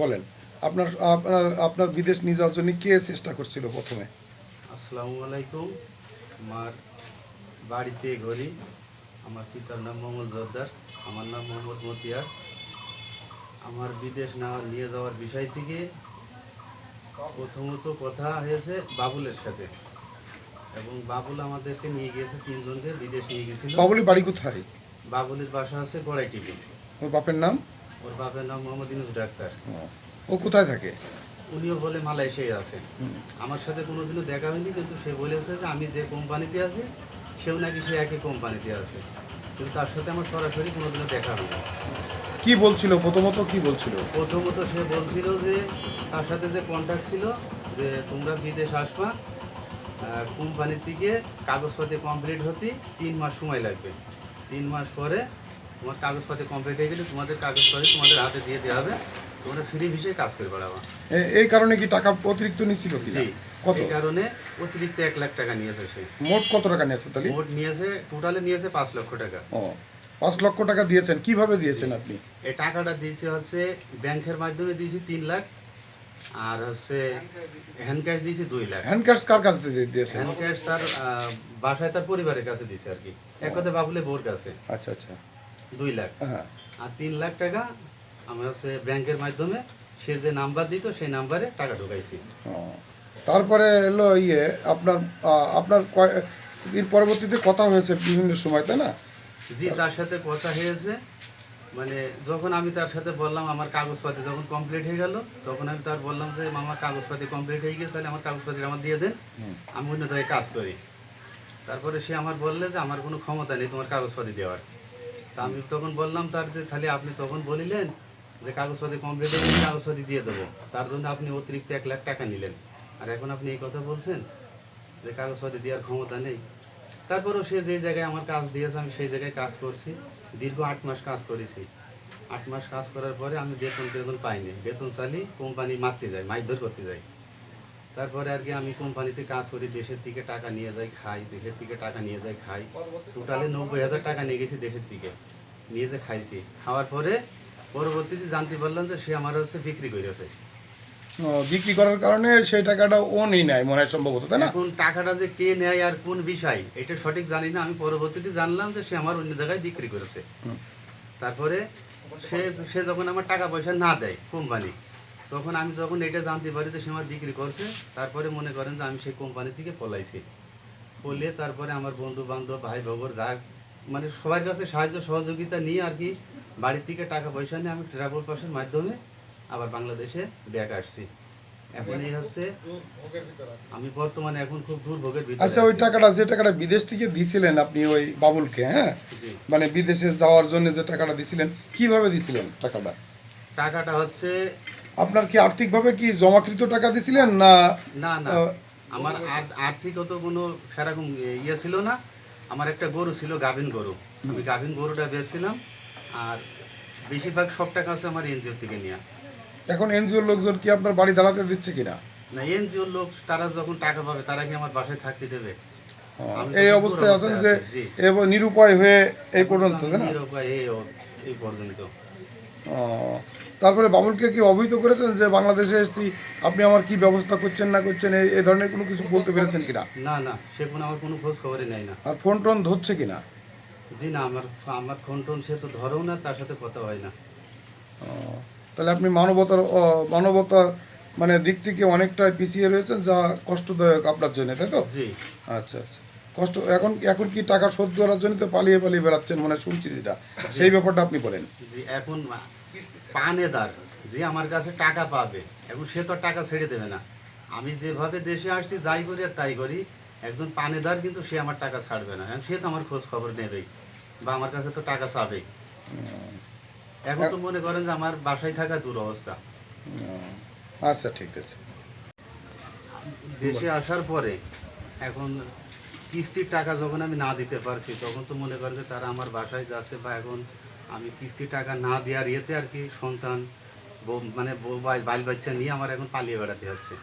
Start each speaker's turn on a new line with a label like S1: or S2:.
S1: বলেন। আপনার আপনার আপনার বিদেশ নিয়ে যাওয়ার জন্য কে চেষ্টা করছিল প্রথমে?
S2: আসসালামু আলাইকুম। আমার বাড়িতে ঘড়ি। আমার পিতার নাম মোহাম্মদ জর্দার আমার নাম মোহাম্মদ মতিয়ার। আমার বিদেশ না নিয়ে যাওয়ার বিষয় থেকে প্রথমত কথা হয়েছে বাবুলের সাথে। এবং বাবুল আমাদেরকে নিয়ে গিয়েছে তিনজনকে বিদেশ নিয়ে গেছিল
S1: বাবুলি বাড়ি কোথায়?
S2: বাবুলের বাসা আছে গড়াই টিভি
S1: ওর বাপের নাম?
S2: ওর বাপের নাম মোহাম্মদ ইনুস ডাক্তার।
S1: ও, কোথায় থাকে?
S2: উনিও বলে মালয়েশিয়ায় আছে। আমার সাথে কোনোদিনও দেখা হয়নি কিন্তু সে বলেছে যে আমি যে কোম্পানিতে আছি সেও নাকি সে একই কোম্পানিতে আছে। কিন্তু তার সাথে আমার সরাসরি কোনোদিনও দেখা হয়নি।
S1: কি বলছিল? প্রথমত কি বলছিল?
S2: প্রথমত সে বলছিল যে তার সাথে যে কন্ট্যাক্ট ছিল যে তোমরা বিদেশ আসবা কোম্পানির থেকে কাগজপাতি কমপ্লিট হতে তিন মাস সময় লাগবে। তিন মাস পরে তোমার কাগজপাতি কমপ্লিট হয়ে গেলে তোমাদের কাগজপাতি তোমাদের হাতে দিয়ে দেওয়া হবে। তোমরা ফ্রি ভিসে কাজ করে বেড়াবা।
S1: এই কারণে কি টাকা অতিরিক্ত নিছিল কি
S2: জি
S1: কত?
S2: এই কারণে অতিরিক্ত এক লাখ টাকা নিয়েছে সে।
S1: মোট কত টাকা নিয়েছে তাহলে?
S2: মোট নিয়েছে টোটালে নিয়েছে পাঁচ লক্ষ টাকা।
S1: ও পাঁচ লক্ষ টাকা দিয়েছেন। কীভাবে দিয়েছেন আপনি?
S2: এই টাকাটা দিয়েছে হচ্ছে ব্যাংকের মাধ্যমে দিয়েছি তিন লাখ আর হচ্ছে হ্যান্ড ক্যাশ দিয়েছি দুই লাখ।
S1: হ্যান্ড ক্যাশ কার কাছে দিয়ে- দিয়েছেন?
S2: হ্যান্ড ক্যাশ তার বাসায় তার পরিবারের কাছে দিয়েছে আর কি। এক কথা বাবুলে বোর কাছে।
S1: আচ্ছা আচ্ছা।
S2: দুই লাখ।
S1: হ্যাঁ।
S2: আর তিন লাখ টাকা আমরা হচ্ছে ব্যাংকের মাধ্যমে সে যে নাম্বার দিত সেই নাম্বারে টাকা ঢুকাইছি।
S1: তারপরে এলো ইয়ে আপনার আপনার এর পরবর্তীতে কথা হয়েছে বিভিন্ন সময় তাই না?
S2: জি তার সাথে কথা হয়েছে। মানে যখন আমি তার সাথে বললাম আমার কাগজপাতি যখন কমপ্লিট হয়ে গেল তখন আমি তার বললাম যে আমার কাগজপাতি কমপ্লিট হয়ে গেছে তাহলে আমার কাগজপাতি আমার দিয়ে দেন। আমি অন্য জায়গায় কাজ করি। তারপরে সে আমার বললে যে আমার কোনো ক্ষমতা নেই তোমার কাগজপাতি দেওয়ার। তা আমি তখন বললাম তার যে, তাহলে আপনি তখন বলিলেন যে কাগজপাতি কমপ্লিট হয়ে গেলে কাগজপাতি দিয়ে দেবো। তার জন্য আপনি অতিরিক্ত এক লাখ টাকা নিলেন। আর এখন আপনি এই কথা বলছেন যে কাগজপাতি দেওয়ার ক্ষমতা নেই। তারপরেও সে যে জায়গায় আমার কাজ দিয়েছে, আমি সেই জায়গায় কাজ করছি। দীর্ঘ আট মাস কাজ করেছি। আট মাস কাজ করার পরে আমি বেতন টেতন পাইনি। বেতন চালি কোম্পানি মারতে যাই, মারধর করতে যাই। তারপরে আর কি আমি কোম্পানিতে কাজ করি দেশের দিকে টাকা নিয়ে যাই খাই দেশের দিকে টাকা নিয়ে যাই খাই। টোটালে নব্বই হাজার টাকা নিয়ে গেছি দেশের দিকে নিয়ে যে খাইছি। খাওয়ার পরে পরবর্তীতে জানতে পারলাম যে সে আমার হচ্ছে বিক্রি করেছে।
S1: বিক্রি করার কারণে সেই টাকাটা ও নেই নাই মনে হয় সম্ভবত তাই না?
S2: এখন টাকাটা যে কে নেয় আর কোন বিষয় এটা সঠিক জানি না। আমি পরবর্তীতে জানলাম যে সে আমার অন্য জায়গায় বিক্রি করেছে। তারপরে সে সে যখন আমার টাকা পয়সা না দেয় কোম্পানি তখন আমি যখন এটা জানতে পারি যে সে আমার বিক্রি করছে তারপরে মনে করেন যে আমি সেই কোম্পানি থেকে পলাইছি। পলিয়ে তারপরে আমার বন্ধু বান্ধব ভাই ভগর যা মানে সবার কাছে সাহায্য সহযোগিতা নিয়ে আর কি বাড়ির থেকে টাকা পয়সা নিয়ে আমি ট্রাভেল পাসের মাধ্যমে আবার বাংলাদেশে ব্যাক আসছি। এখন এই হচ্ছে আমি বর্তমানে এখন খুব দুর্ভোগের ভিতরে
S1: আচ্ছা ওই টাকাটা যে টাকাটা বিদেশ থেকে দিছিলেন আপনি ওই বাবুলকে হ্যাঁ? মানে বিদেশে যাওয়ার জন্য যে টাকাটা দিছিলেন কীভাবে দিছিলেন টাকাটা?
S2: টাকাটা হচ্ছে
S1: আপনার কি আর্থিকভাবে কি জমাকৃত টাকা দিছিলেন না
S2: না না। আমার আর্থিকত কোনো সেরকম ইয়ে ছিল না। আমার একটা গরু ছিল গাভিন গরু। আমি গাভিন গরুটা বেচছিলাম আর বেশিরভাগ সব টাকা আছে আমার এনজিও থেকে নেওয়া
S1: এখন এনজিওর লোকজন কি আপনার বাড়ি দাঁড়াতে দিচ্ছে কিনা?
S2: না এনজিওর লোক তারা যখন টাকা পাবে তারা কি আমার বাসায় থাকতে দেবে?
S1: এই অবস্থায় আছেন যে নিরুপায় হয়ে এই পর্যন্ত
S2: নিরুপায় এই এই পর্যন্ত।
S1: ও, তারপরে বাবুলকে কি অবহিত করেছেন যে বাংলাদেশে এসেছি আপনি আমার কি ব্যবস্থা করছেন না করছেন এই ধরনের কোনো কিছু বলতে পেরেছেন কিনা?
S2: না না সে কোনো আমার কোনো খোঁজ খবরই নেয় না।
S1: আর ফোন টোন ধরছে কিনা?
S2: জি না আমার আমার ফোন টোন সে তো ধরেও না তার সাথে কথা হয় না।
S1: তাহলে আপনি মানবতার মানবতার মানে দিক থেকে অনেকটা পিছিয়ে রয়েছেন যা কষ্টদায়ক আপনার জন্য তাই তো?
S2: জি।
S1: আচ্ছা আচ্ছা। কষ্ট এখন এখন কি টাকা শোধ করার জন্য তো পালিয়ে পালিয়ে বেড়াচ্ছেন মানে শুনছি যেটা। সেই ব্যাপারটা আপনি বলেন।
S2: জি এখন পানেদার যে আমার কাছে টাকা পাবে এখন সে তো টাকা ছেড়ে দেবে না। আমি যেভাবে দেশে আসছি যাই করি আর তাই করি একজন পানেদার কিন্তু সে আমার টাকা ছাড়বে না সে তো আমার খোঁজ খবর নেবেই বা আমার কাছে তো টাকা চাবেই। এখন তো মনে করেন যে আমার বাসায় থাকা দুরবস্থা।
S1: আচ্ছা ঠিক আছে।
S2: দেশে আসার পরে এখন কিস্তির টাকা যখন আমি না দিতে পারছি তখন তো মনে করেন যে তারা আমার বাসায় যাচ্ছে বা এখন আমি কিস্তি টাকা না দেওয়ার ইয়েতে আর কি সন্তান মানে বাইল বাচ্চা নিয়ে আমার এখন পালিয়ে বেড়াতে হচ্ছে।